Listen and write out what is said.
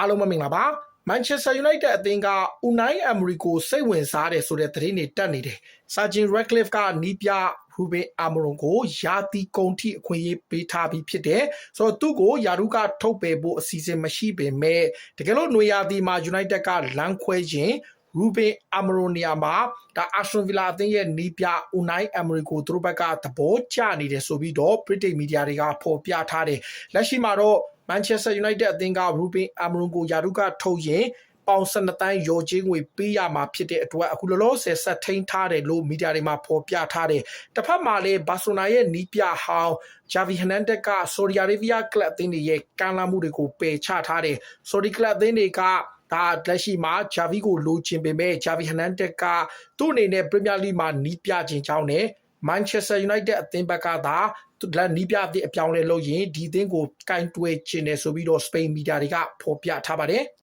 အားလုံးပဲမင်္ဂလာပါမန်ချက်စတာယူနိုက်တက်အသင်းကအူနိုင်းအမရီကိုစိတ်ဝင်စားတယ်ဆိုတဲ့သတင်းတွေတက်နေတယ်စာဂျင်ရက်ကလစ်ကနီးပြရူဘင်အာမရွန်ကိုယာတီကုံထိအခွင့်အရေးပေးထားပြီးဖြစ်တယ်ဆိုတော့သူ့ကိုယာရုကထုတ်ပယ်ဖို့အစီအစဉ်မရှိပေမဲ့တကယ်လို့နွေရာသီမှာယူနိုက်တက်ကလမ်းခွဲခြင်းရူဘင်အာမရိုနီယာမှာဒါအာဆွန်ဗီလာအသင်းရဲ့နီးပြအူနိုင်းအမရီကိုသူတို့ဘက်ကသဘောကျနေတယ်ဆိုပြီးတော့ British Media တွေကဖော်ပြထားတယ်လက်ရှိမှာတော့ Manchester United အသင်းက Ruben Amorim ကိုယာရုကထုတ်ရင်ပေါင်12တန်းရော်ချင်းငွေပေးရမှာဖြစ်တဲ့အတွက်အခုလောလောဆယ်ဆက်ထိန်ထားတယ်လို့မီဒီယာတွေမှာဖော်ပြထားတယ်။တစ်ဖက်မှာလည်းဘာဆိုနာရဲ့နီးပြဟောင်းဂျာဗီဟနန်ဒက်ကဆော်ဒီအာရေဗီးယားကလပ်အသင်းတွေရဲ့ကမ်းလှမ်းမှုတွေကိုပယ်ချထားတယ်။ဆော်ဒီကလပ်အသင်းတွေကဒါလက်ရှိမှာဂျာဗီကိုလိုချင်ပေမဲ့ဂျာဗီဟနန်ဒက်ကသူ့အနေနဲ့ပရီးမီယာလိမှာနီးပြခြင်းကြောင်းနဲ့ Manchester United အသင်းဘက်ကသာလက်နီးပြအသင်းအပြောင်းလဲလုပ်ရင်ဒီအသင်းကိုကင်တွယ်ခြင်းတယ်ဆိုပြီးတော့ Spain Media တွေကဖော်ပြထားပါတယ်